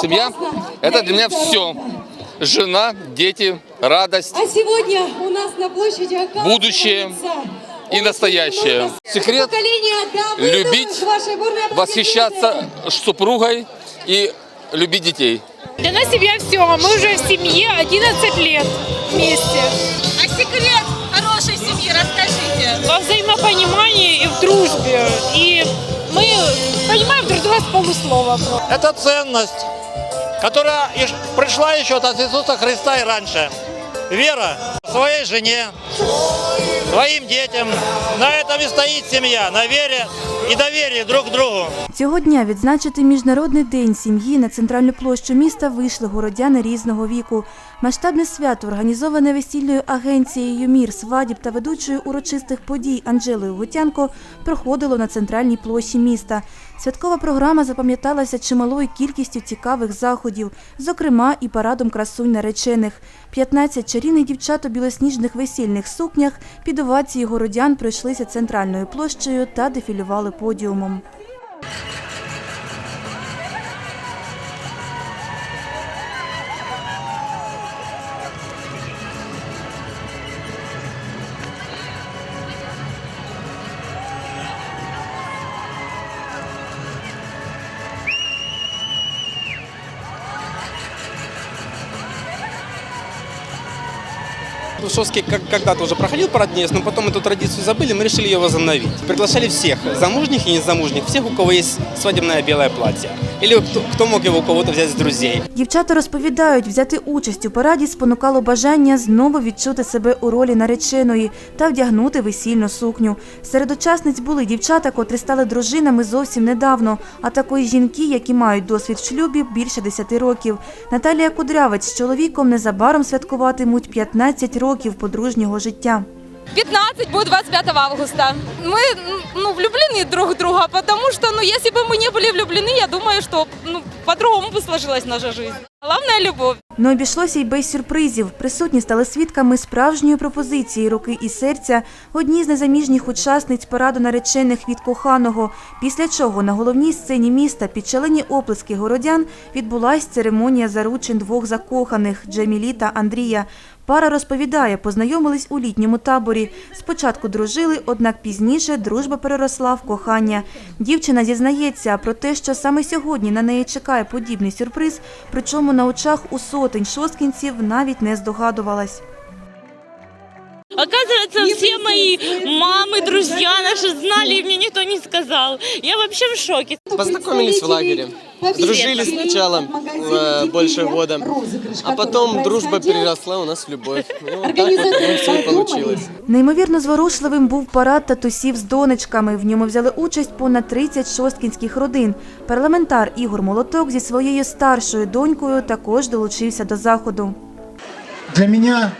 Семья – это для меня все. Жена, дети, радость А сегодня у нас на площади Будущее и настоящее. Секрет любить, восхищаться супругой и любить детей. Для нас семья все. Мы уже в семье 11 лет вместе. А секрет хорошей семьи расскажите. Во взаимопонимании и в дружбе. И мы понимаем друг друга с полуслова. Это ценность, которая иш- пришла еще от Иисуса Христа и раньше. Вера своей жене, своим детям. На этом и стоит семья, на вере и доверии друг к другу. Цього дня відзначити Міжнародний день сім'ї на центральну площу міста вийшли городяни різного віку. Масштабне свято, організоване весільною агенцією Мір свадіб та ведучою урочистих подій Анжелою Гутянко, проходило на центральній площі міста. Святкова програма запам'яталася чималою кількістю цікавих заходів, зокрема і парадом красунь наречених. 15 чарівних дівчат у білосніжних весільних сукнях під овації городян пройшлися центральною площею та дефілювали подіумом. Шостский как, когда-то уже проходил парад Гнес, но потом эту традицию забыли, мы решили ее возобновить. Приглашали всех, замужних и незамужних, всех, у кого есть свадебное белое платье. Или кто, кто мог его у кого-то взять с друзей. Дівчата розповідають, взяти участь у параді спонукало бажання знову відчути себе у ролі нареченої та вдягнути весільну сукню. Серед учасниць були дівчата, котрі стали дружинами зовсім недавно, а також жінки, які мають досвід в шлюбі більше 10 років. Наталія Кудрявець з чоловіком незабаром святкуватимуть 15 років подружнього життя. 15 будет 25 августа. Мы ну, влюблены друг в друга, потому что, ну, если бы мы не были влюблены, я думаю, что ну, по-другому бы сложилась наша жизнь. Главное – любовь. Не обійшлося й без сюрпризів. Присутні стали свідками справжньої пропозиції руки і серця одній з незаміжніх учасниць параду наречених від коханого. Після чого на головній сцені міста під шалені оплески городян відбулась церемонія заручин двох закоханих Джемілі та Андрія. Пара розповідає, познайомились у літньому таборі. Спочатку дружили, однак пізніше дружба переросла в кохання. Дівчина зізнається про те, що саме сьогодні на неї чекає подібний сюрприз, причому на очах у сотень шосткінців навіть не здогадувалась. Оказывается, все мои мамы, друзья наши знали, и мне никто не сказал. Я вообще в шоке. Познакомились в лагере. Дружили сначала э, больше года, а потом дружба переросла у нас в любовь. И вот так вот у нас все и получилось. Неймовірно зворушливим був парад татусів з донечками. В ньому взяли участь понад 30 шосткінських родин. Парламентар Ігор Молоток зі своєю старшою донькою також долучився до заходу. Для меня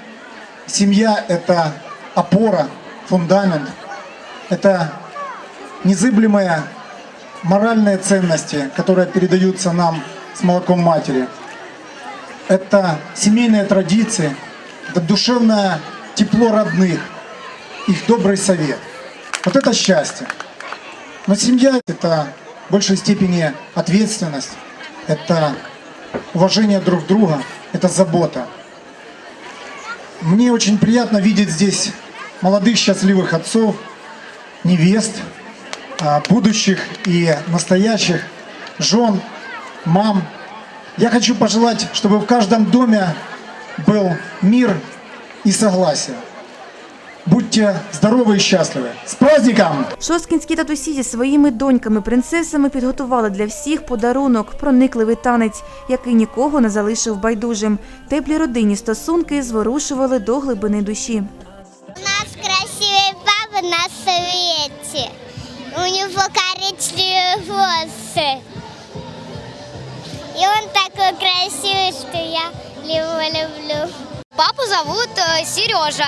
семья – это опора, фундамент, это незыблемые моральные ценности, которые передаются нам с молоком матери. Это семейные традиции, это душевное тепло родных, их добрый совет. Вот это счастье. Но семья – это в большей степени ответственность, это уважение друг друга, это забота. Мне очень приятно видеть здесь молодых счастливых отцов, невест, будущих и настоящих жен, мам. Я хочу пожелать, чтобы в каждом доме был мир и согласие. Будьте здоровы и счастливы. С праздником! Шосткінські татусі зі своїми доньками-принцесами підготували для всіх подарунок – проникливий танець, який нікого не залишив байдужим. Теплі родинні стосунки зворушували до глибини душі. У него коричневые волосы. И он такой красивый, что я его люблю. Папу зовут э, Сережа.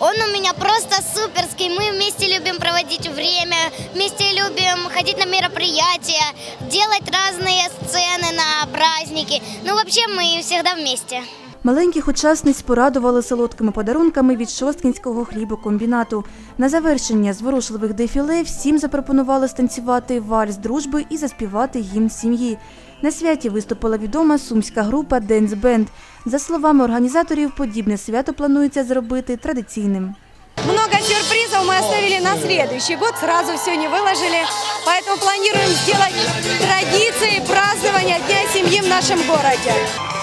Он у меня просто суперский. Мы вместе любим проводить время, вместе любим ходить на мероприятия, делать разные сцены на праздники. Ну, вообще, мы всегда вместе. Маленьких учасниць порадували солодкими подарунками від Шосткінського хлібокомбінату. На завершення зворушливих дефіле всім запропонували станцювати вальс дружби і заспівати гімн сім'ї. На святі виступила відома сумська група Денс Бенд. За словами організаторів, подібне свято планується зробити традиційним. Много сюрпризов мы оставили на следующий год. Сразу все не выложили. Поэтому планируем сделать традиции празднования Дня семьи в нашем городе.